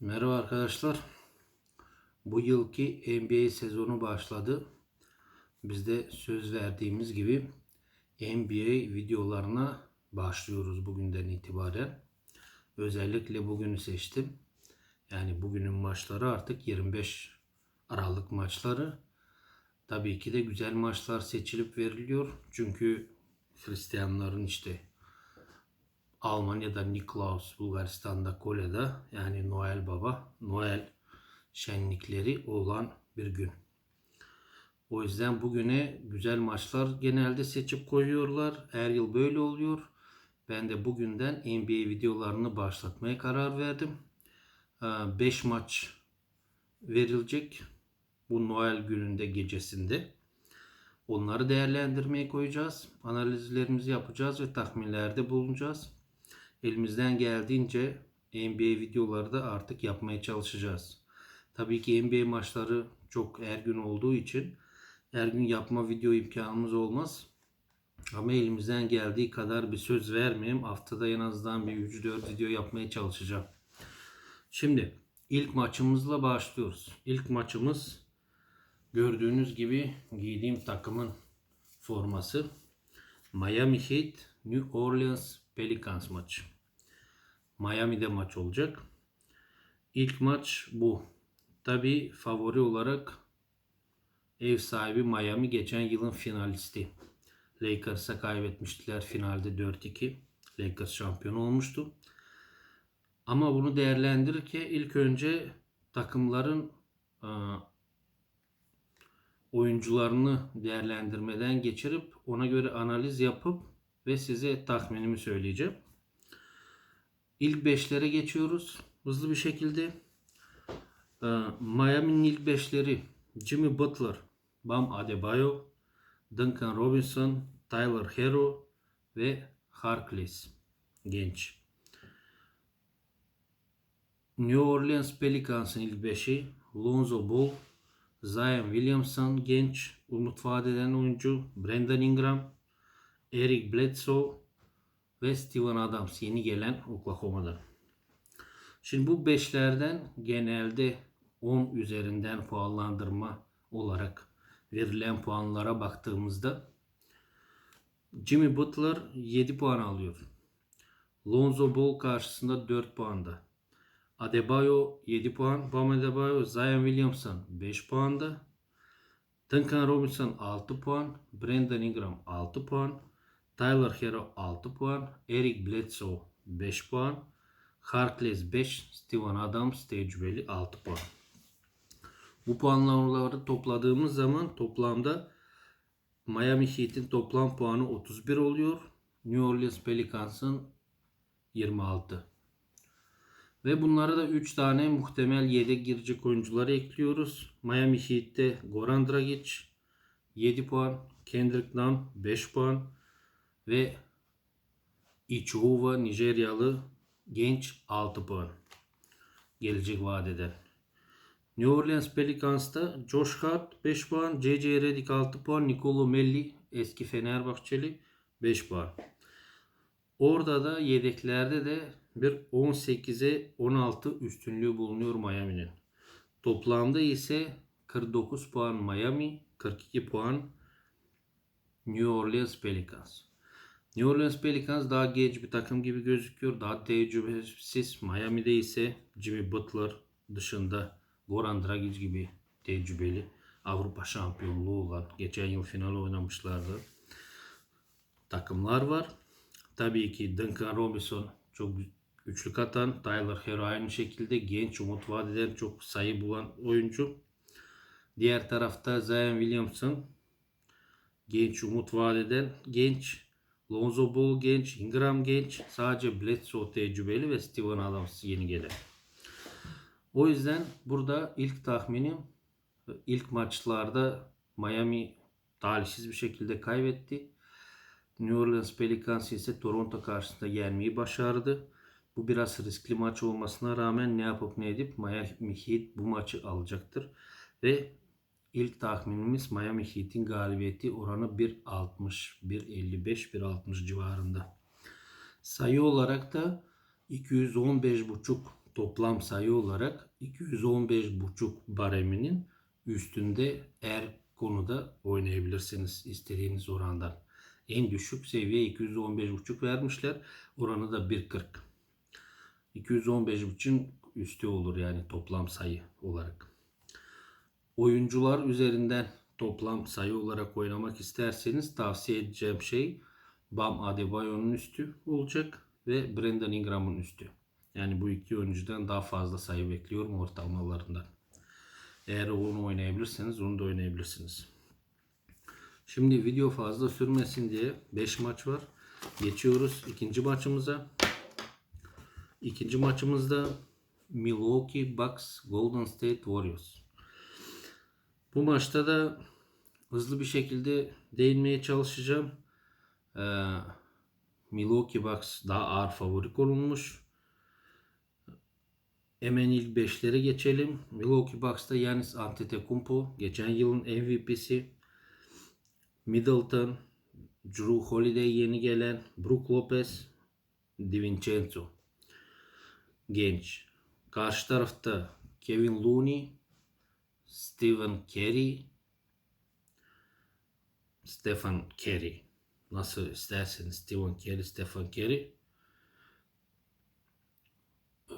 Merhaba arkadaşlar. Bu yılki NBA sezonu başladı. Biz de söz verdiğimiz gibi NBA videolarına başlıyoruz bugünden itibaren. Özellikle bugünü seçtim. Yani bugünün maçları artık 25 Aralık maçları. Tabii ki de güzel maçlar seçilip veriliyor. Çünkü Hristiyanların işte Almanya'da Niklaus, Bulgaristan'da Kole'de yani Noel Baba, Noel şenlikleri olan bir gün. O yüzden bugüne güzel maçlar genelde seçip koyuyorlar. Her yıl böyle oluyor. Ben de bugünden NBA videolarını başlatmaya karar verdim. 5 maç verilecek bu Noel gününde gecesinde. Onları değerlendirmeye koyacağız. Analizlerimizi yapacağız ve tahminlerde bulunacağız. Elimizden geldiğince NBA videoları da artık yapmaya çalışacağız. Tabii ki NBA maçları çok her gün olduğu için her gün yapma video imkanımız olmaz. Ama elimizden geldiği kadar bir söz vermeyeyim. Haftada en azından bir 3-4 video yapmaya çalışacağım. Şimdi ilk maçımızla başlıyoruz. İlk maçımız gördüğünüz gibi giydiğim takımın forması. Miami Heat New Orleans Pelicans maçı. Miami'de maç olacak. İlk maç bu. Tabi favori olarak ev sahibi Miami geçen yılın finalisti. Lakers'a kaybetmiştiler finalde 4-2. Lakers şampiyon olmuştu. Ama bunu değerlendirirken ilk önce takımların e, oyuncularını değerlendirmeden geçirip ona göre analiz yapıp ve size tahminimi söyleyeceğim. İlk 5'lere geçiyoruz hızlı bir şekilde. Ee, Miami'nin ilk 5'leri Jimmy Butler, Bam Adebayo, Duncan Robinson, Tyler Hero ve Harkless genç. New Orleans Pelicans'ın ilk 5'i Lonzo Ball, Zion Williamson genç, umut vadeden oyuncu, Brandon Ingram, Eric Bledsoe ve Steven Adams yeni gelen Oklahoma'da. Şimdi bu beşlerden genelde 10 üzerinden puanlandırma olarak verilen puanlara baktığımızda Jimmy Butler 7 puan alıyor. Lonzo Ball karşısında 4 puanda. Adebayo 7 puan. Bam Adebayo, Zion Williamson 5 puanda. Duncan Robinson 6 puan. Brandon Ingram 6 puan. Tyler Hero 6 puan. Eric Bledsoe 5 puan. Harkless 5. Steven Adams tecrübeli 6 puan. Bu puanlamaları topladığımız zaman toplamda Miami Heat'in toplam puanı 31 oluyor. New Orleans Pelicans'ın 26. Ve bunlara da 3 tane muhtemel yedek girecek oyuncuları ekliyoruz. Miami Heat'te Goran Dragic 7 puan, Kendrick Nunn 5 puan ve Ichuva Nijeryalı genç 6 puan. Gelecek vadeden. New Orleans Pelicans'ta Josh Hart 5 puan, C.C. Redick 6 puan, Nicolo Melli eski Fenerbahçeli 5 puan. Orada da yedeklerde de bir 18'e 16 üstünlüğü bulunuyor Miami'nin. Toplamda ise 49 puan Miami, 42 puan New Orleans Pelicans. New Orleans Pelicans daha genç bir takım gibi gözüküyor. Daha tecrübesiz. Miami'de ise Jimmy Butler dışında Goran Dragic gibi tecrübeli Avrupa şampiyonluğu olan geçen yıl final oynamışlardı. Takımlar var. Tabii ki Duncan Robinson çok üçlük atan. Tyler Hero aynı şekilde genç umut vadeden çok sayı bulan oyuncu. Diğer tarafta Zion Williamson genç umut vadeden genç. Lonzo Ball genç, Ingram genç. Sadece Bledsoe tecrübeli ve Steven Adams yeni gelen. O yüzden burada ilk tahminim ilk maçlarda Miami talihsiz bir şekilde kaybetti. New Orleans Pelicans ise Toronto karşısında yenmeyi başardı. Bu biraz riskli maç olmasına rağmen ne yapıp ne edip Miami Heat bu maçı alacaktır. Ve ilk tahminimiz Miami Heat'in galibiyeti oranı 1.60, 1.55, 1.60 civarında. Sayı olarak da 215.5 toplam sayı olarak 215,5 bareminin üstünde her konuda oynayabilirsiniz istediğiniz orandan. En düşük seviye 215,5 vermişler. Oranı da 1.40. 215.5'ün üstü olur yani toplam sayı olarak. Oyuncular üzerinden toplam sayı olarak oynamak isterseniz tavsiye edeceğim şey Bam Adebayo'nun üstü olacak ve Brandon Ingram'ın üstü. Yani bu iki oyuncudan daha fazla sayı bekliyorum ortalamalarından. Eğer onu oynayabilirseniz onu da oynayabilirsiniz. Şimdi video fazla sürmesin diye 5 maç var. Geçiyoruz ikinci maçımıza. İkinci maçımızda Milwaukee Bucks Golden State Warriors. Bu maçta da hızlı bir şekilde değinmeye çalışacağım. Ee, Milwaukee Bucks daha ağır favori konulmuş. Hemen ilk 5'lere geçelim. Milwaukee Bucks'ta Giannis Antetokounmpo geçen yılın MVP'si. Middleton, Drew Holiday yeni gelen, Brook Lopez, DiVincenzo genç. Karşı tarafta Kevin Looney, Stephen Curry, Stephen Curry. Nasıl isterseniz Stephen Curry, Stephen Curry.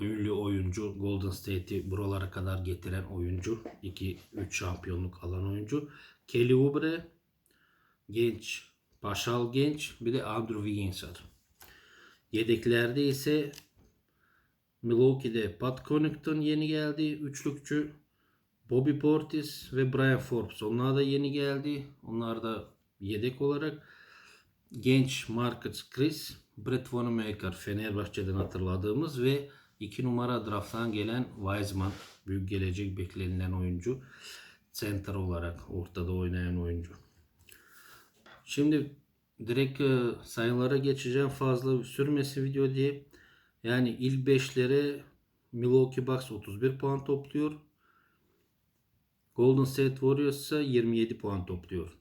Ünlü oyuncu Golden State'i buralara kadar getiren oyuncu. 2-3 şampiyonluk alan oyuncu. Kelly Oubre genç. Paşal genç. Bir de Andrew Wiggins var. Yedeklerde ise Milwaukee'de Pat Connaughton yeni geldi. Üçlükçü. Bobby Portis ve Brian Forbes. Onlar da yeni geldi. Onlar da yedek olarak. Genç Marcus Chris, Brett Wanamaker Fenerbahçe'den hatırladığımız ve 2 numara drafttan gelen Wiseman. Büyük gelecek beklenilen oyuncu. Center olarak ortada oynayan oyuncu. Şimdi direkt e, sayılara geçeceğim fazla sürmesi video diye. Yani ilk 5'lere Milwaukee Bucks 31 puan topluyor. Golden State Warriors ise 27 puan topluyor.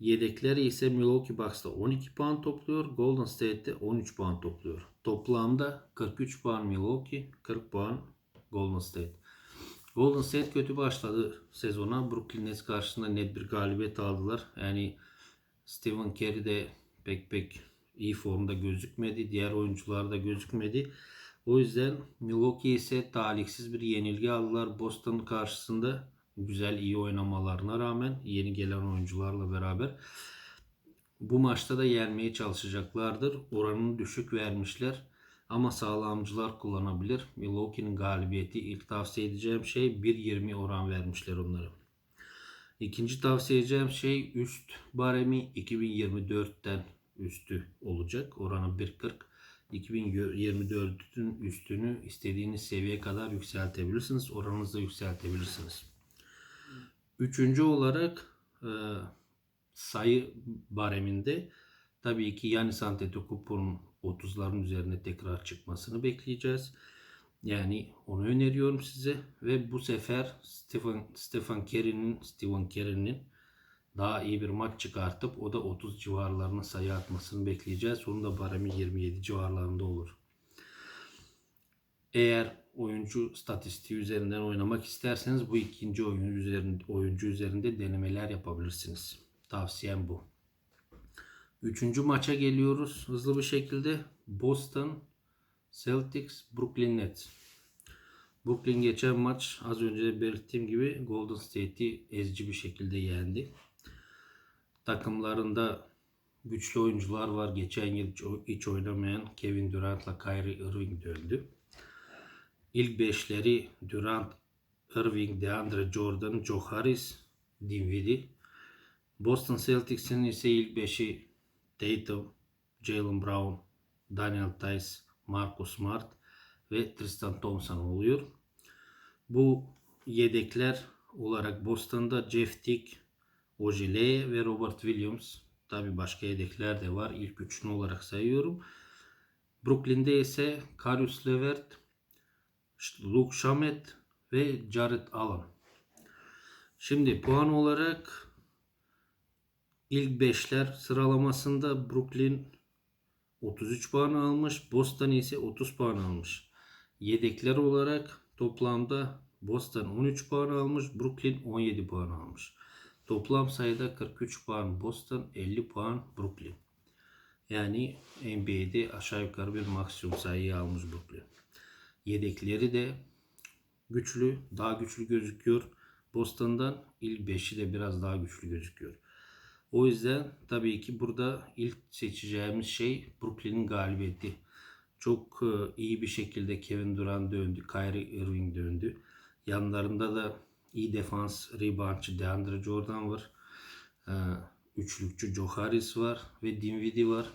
Yedekleri ise Milwaukee Bucks'ta 12 puan topluyor. Golden State'de 13 puan topluyor. Toplamda 43 puan Milwaukee, 40 puan Golden State. Golden State kötü başladı sezona. Brooklyn Nets karşısında net bir galibiyet aldılar. Yani Stephen Curry de pek pek iyi formda gözükmedi. Diğer oyuncular da gözükmedi. O yüzden Milwaukee ise talihsiz bir yenilgi aldılar Boston karşısında. Güzel iyi oynamalarına rağmen yeni gelen oyuncularla beraber bu maçta da yenmeye çalışacaklardır. Oranını düşük vermişler. Ama sağlamcılar kullanabilir. Milwaukee'nin galibiyeti ilk tavsiye edeceğim şey 1.20 oran vermişler onlara. İkinci tavsiye edeceğim şey üst baremi 2024'ten üstü olacak. Oranı 1.40. 2024'ün üstünü istediğiniz seviyeye kadar yükseltebilirsiniz. Oranınızı da yükseltebilirsiniz. Üçüncü olarak e, sayı bareminde tabii ki Yanis Antetokounmpo'nun 30'ların üzerine tekrar çıkmasını bekleyeceğiz. Yani onu öneriyorum size ve bu sefer Stephen Stephen Curry'nin Stephen Curry'nin daha iyi bir maç çıkartıp o da 30 civarlarına sayı atmasını bekleyeceğiz. Onun da baremi 27 civarlarında olur. Eğer oyuncu statistiği üzerinden oynamak isterseniz bu ikinci oyun üzerinde, oyuncu üzerinde denemeler yapabilirsiniz. Tavsiyem bu. Üçüncü maça geliyoruz hızlı bir şekilde. Boston Celtics Brooklyn Nets. Brooklyn geçen maç az önce belirttiğim gibi Golden State'i ezici bir şekilde yendi. Takımlarında güçlü oyuncular var. Geçen yıl hiç oynamayan Kevin Durant'la Kyrie Irving döndü. İlk beşleri Durant, Irving, DeAndre Jordan, Joe Harris, Dinwiddie. Boston Celtics'in ise ilk beşi Tatum, Jalen Brown, Daniel Tice, Marcus Smart ve Tristan Thompson oluyor. Bu yedekler olarak Boston'da Jeff Tick, Ojile ve Robert Williams. Tabi başka yedekler de var. İlk üçünü olarak sayıyorum. Brooklyn'de ise Karius Levert, Luke Shamet ve Jared Allen. Şimdi puan olarak ilk beşler sıralamasında Brooklyn 33 puan almış. Boston ise 30 puan almış. Yedekler olarak toplamda Boston 13 puan almış, Brooklyn 17 puan almış. Toplam sayıda 43 puan Boston, 50 puan Brooklyn. Yani NBA'de aşağı yukarı bir maksimum sayıyı almış Brooklyn. Yedekleri de güçlü, daha güçlü gözüküyor. Boston'dan ilk 5'i de biraz daha güçlü gözüküyor. O yüzden tabii ki burada ilk seçeceğimiz şey Brooklyn'in galibiyeti. Çok e, iyi bir şekilde Kevin Durant döndü, Kyrie Irving döndü. Yanlarında da iyi defans, reboundçı DeAndre Jordan var. E, Üçlükçü Joe Harris var ve Dinwiddie var.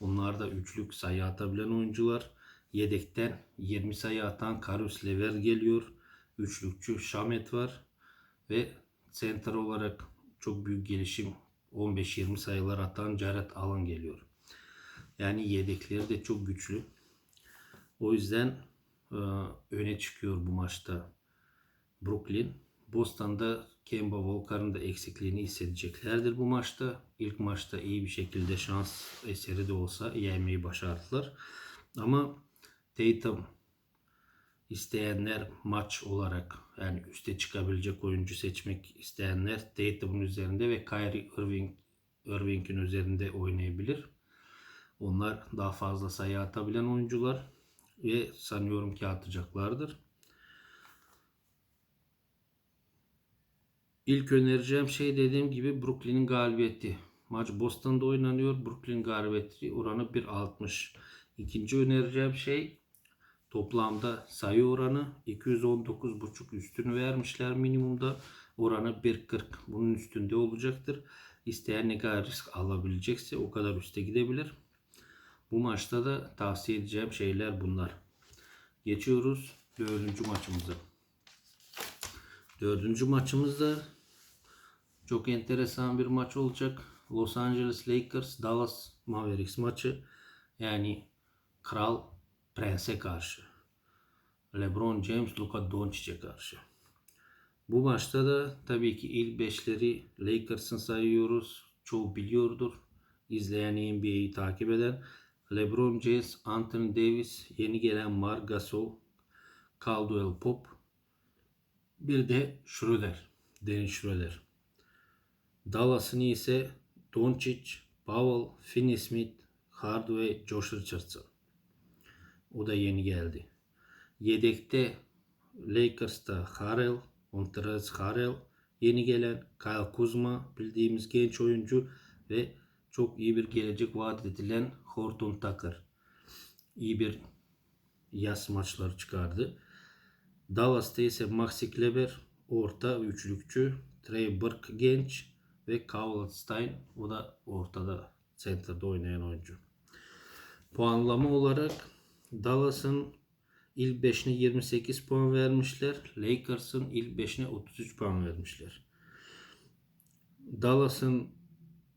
Onlar da üçlük sayı atabilen oyuncular. Yedekten 20 sayı atan Karius Lever geliyor. Üçlükçü Şamet var. Ve center olarak çok büyük gelişim 15-20 sayılar atan Jared Allen geliyor. Yani yedekleri de çok güçlü. O yüzden e, öne çıkıyor bu maçta Brooklyn. Boston'da Kemba Walker'ın da eksikliğini hissedeceklerdir bu maçta. İlk maçta iyi bir şekilde şans eseri de olsa yenmeyi başardılar. Ama Tatum isteyenler maç olarak yani üste çıkabilecek oyuncu seçmek isteyenler Tatum'un üzerinde ve Kyrie Irving Irving'in üzerinde oynayabilir. Onlar daha fazla sayı atabilen oyuncular ve sanıyorum ki atacaklardır. İlk önereceğim şey dediğim gibi Brooklyn'in galibiyeti. Maç Boston'da oynanıyor. Brooklyn galibiyeti oranı 1.60. İkinci önereceğim şey toplamda sayı oranı 219.5 üstünü vermişler minimumda. Oranı 1.40. Bunun üstünde olacaktır. İsteyen ne kadar risk alabilecekse o kadar üste gidebilir. Bu maçta da tavsiye edeceğim şeyler bunlar. Geçiyoruz dördüncü maçımıza. Dördüncü maçımızda çok enteresan bir maç olacak. Los Angeles Lakers Dallas Mavericks maçı. Yani Kral Prens'e karşı. LeBron James Luka Doncic'e karşı. Bu maçta da tabii ki ilk beşleri Lakers'ın sayıyoruz. Çoğu biliyordur. İzleyen NBA'yi takip eden. LeBron James, Anthony Davis, yeni gelen Marc Gasol, Caldwell Pop, bir de Schroeder, Dennis Schroeder. Dallas'ın ise Doncic, Powell, Finney-Smith, Hardaway, Josh Richardson. O da yeni geldi. Yedekte Lakers'ta Harrell, Montrezl Harrell, yeni gelen Kyle Kuzma bildiğimiz genç oyuncu ve çok iyi bir gelecek vaat edilen Horton Tucker. İyi bir yaz maçları çıkardı. Dallas'ta ise Maxi Kleber orta üçlükçü, Trey Burke genç ve Kyle Stein o da ortada center'da oynayan oyuncu. Puanlama olarak Dallas'ın ilk 5'ine 28 puan vermişler. Lakers'ın ilk 5'ine 33 puan vermişler. Dallas'ın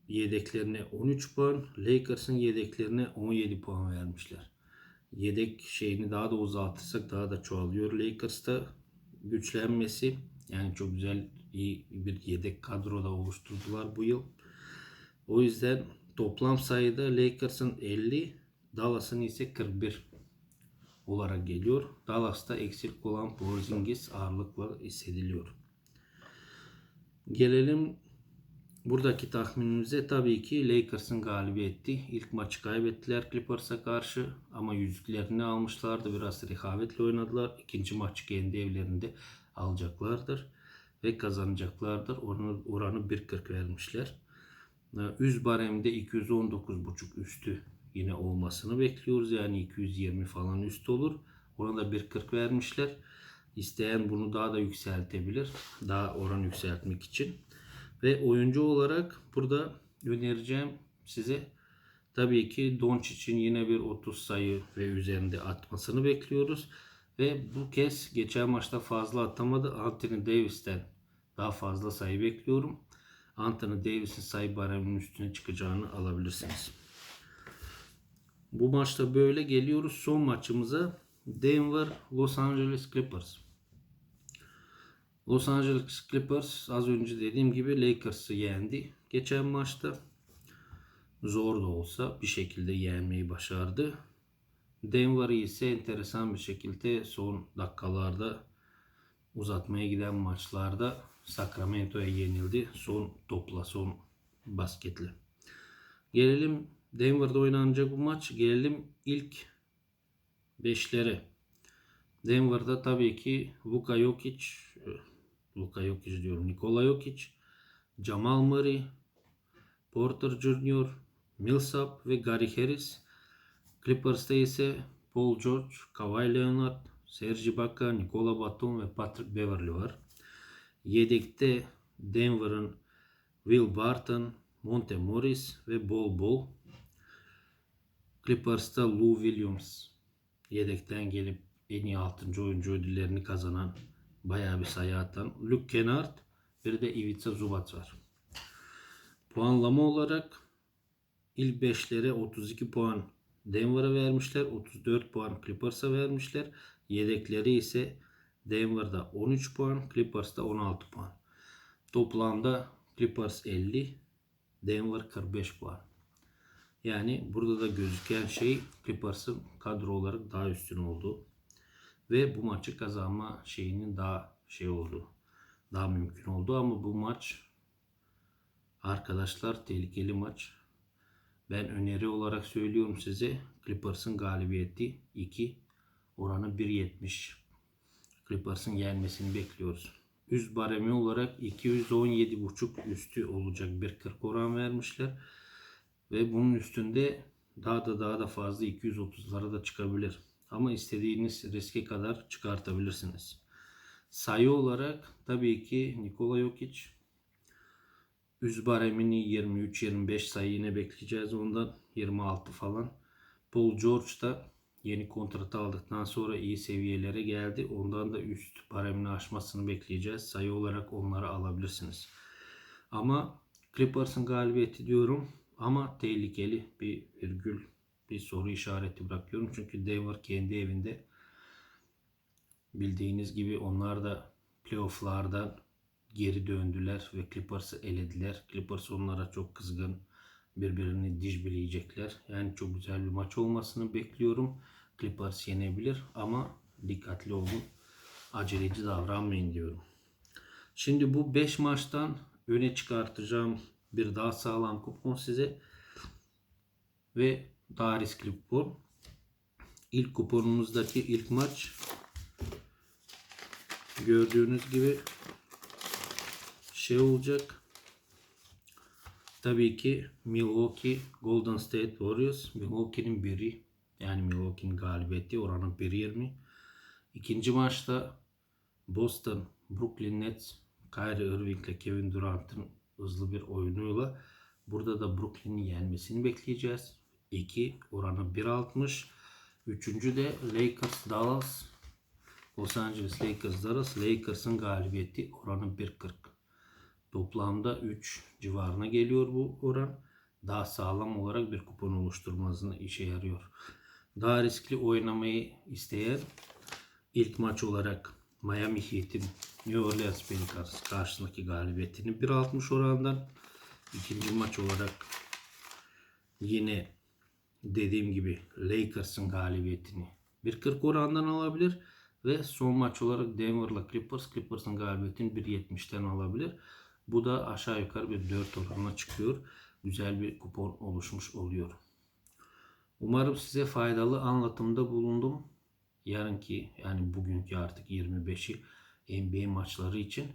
yedeklerine 13 puan, Lakers'ın yedeklerine 17 puan vermişler. Yedek şeyini daha da uzatırsak daha da çoğalıyor. Lakers'ta güçlenmesi yani çok güzel iyi bir yedek kadroda oluşturdular bu yıl. O yüzden toplam sayıda Lakers'ın 50, Dallas'ın ise 41 olarak geliyor. Dallas'ta eksik olan Porzingis ağırlıkla hissediliyor. Gelelim buradaki tahminimize tabii ki Lakers'ın galibiyeti. İlk maçı kaybettiler Clippers'a karşı ama yüzüklerini almışlardı. Biraz rehavetle oynadılar. İkinci maçı kendi evlerinde alacaklardır ve kazanacaklardır. Oranı, oranı 1.40 vermişler. Üz baremde 219.5 üstü yine olmasını bekliyoruz. Yani 220 falan üst olur. Ona da 1.40 vermişler. İsteyen bunu daha da yükseltebilir. Daha oran yükseltmek için. Ve oyuncu olarak burada önereceğim size tabii ki Doncic'in yine bir 30 sayı ve üzerinde atmasını bekliyoruz. Ve bu kez geçen maçta fazla atamadı. Anthony Davis'ten daha fazla sayı bekliyorum. Anthony Davis'in sayı bareminin üstüne çıkacağını alabilirsiniz. Bu maçta böyle geliyoruz son maçımıza. Denver Los Angeles Clippers. Los Angeles Clippers az önce dediğim gibi Lakers'ı yendi. Geçen maçta zor da olsa bir şekilde yenmeyi başardı. Denver ise enteresan bir şekilde son dakikalarda uzatmaya giden maçlarda Sacramento'ya yenildi. Son topla, son basketle. Gelelim Denver'da oynanacak bu maç. Gelelim ilk beşlere. Denver'da tabii ki Luka Jokic, Luka Jokic diyorum, Nikola Jokic, Jamal Murray, Porter Jr., Millsap ve Gary Harris. Clippers'ta ise Paul George, Kawhi Leonard, Serge Ibaka, Nikola Batum ve Patrick Beverly var. Yedekte Denver'ın Will Barton, Monte Morris ve Bol Bol. Clippers'ta Lou Williams yedekten gelip en iyi 6. oyuncu ödüllerini kazanan bayağı bir sayı atan Luke Kennard bir de Ivica Zubac var. Puanlama olarak ilk 5'lere 32 puan Denver'a vermişler. 34 puan Clippers'a vermişler. Yedekleri ise Denver'da 13 puan, Clippers'ta 16 puan. Toplamda Clippers 50, Denver 45 puan. Yani burada da gözüken şey Clippers'ın kadro olarak daha üstün olduğu ve bu maçı kazanma şeyinin daha şey oldu. Daha mümkün oldu ama bu maç arkadaşlar tehlikeli maç. Ben öneri olarak söylüyorum size Clippers'ın galibiyeti 2 oranı 1.70. Clippers'ın gelmesini bekliyoruz. Üst baremi olarak 217.5 üstü olacak bir 40 oran vermişler. Ve bunun üstünde daha da daha da fazla 230'lara da çıkabilir. Ama istediğiniz riske kadar çıkartabilirsiniz. Sayı olarak tabii ki Nikola Jokic üst baremini 23-25 sayı yine bekleyeceğiz ondan 26 falan. Paul George da yeni kontratı aldıktan sonra iyi seviyelere geldi. Ondan da üst baremini aşmasını bekleyeceğiz. Sayı olarak onları alabilirsiniz. Ama Clippers'ın galibiyeti diyorum ama tehlikeli bir virgül bir soru işareti bırakıyorum. Çünkü Denver kendi evinde bildiğiniz gibi onlar da playofflardan geri döndüler ve Clippers'ı elediler. Clippers onlara çok kızgın birbirini diş bileyecekler. Yani çok güzel bir maç olmasını bekliyorum. Clippers yenebilir ama dikkatli olun. Aceleci davranmayın diyorum. Şimdi bu 5 maçtan öne çıkartacağım bir daha sağlam kupon size ve daha riskli kupon. İlk kuponumuzdaki ilk maç gördüğünüz gibi şey olacak. Tabii ki Milwaukee Golden State Warriors. Milwaukee'nin biri yani Milwaukee'nin galibiyeti oranı 1.20. İkinci maçta Boston Brooklyn Nets Kyrie Irving ile Kevin Durant'ın hızlı bir oyunuyla burada da Brooklyn'in yenmesini bekleyeceğiz. 2 oranı 1.60. Üçüncü de Lakers Dallas Los Angeles Lakers Dallas Lakers'ın galibiyeti oranı 1.40. Toplamda 3 civarına geliyor bu oran. Daha sağlam olarak bir kupon oluşturmasına işe yarıyor. Daha riskli oynamayı isteyen ilk maç olarak Miami Heat'in New Orleans Pelicans karşısındaki galibiyetini 1.60 orandan ikinci maç olarak yine dediğim gibi Lakers'ın galibiyetini 1.40 orandan alabilir ve son maç olarak Denver'la Clippers Clippers'ın galibiyetini 1.70'ten alabilir. Bu da aşağı yukarı bir 4 oranına çıkıyor. Güzel bir kupon oluşmuş oluyor. Umarım size faydalı anlatımda bulundum. Yarınki yani bugünkü artık 25'i NBA maçları için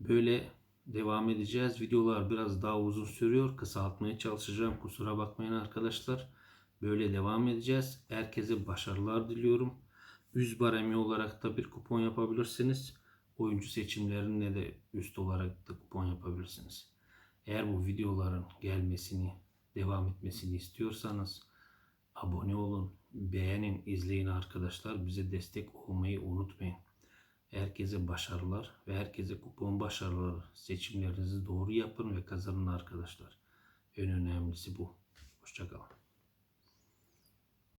böyle devam edeceğiz. Videolar biraz daha uzun sürüyor. Kısaltmaya çalışacağım. Kusura bakmayın arkadaşlar. Böyle devam edeceğiz. Herkese başarılar diliyorum. Üst baremi olarak da bir kupon yapabilirsiniz. Oyuncu seçimlerine de üst olarak da kupon yapabilirsiniz. Eğer bu videoların gelmesini, devam etmesini istiyorsanız abone olun, beğenin, izleyin arkadaşlar. Bize destek olmayı unutmayın. Herkese başarılar ve herkese kupon başarıları. Seçimlerinizi doğru yapın ve kazanın arkadaşlar. En önemlisi bu. Hoşçakalın.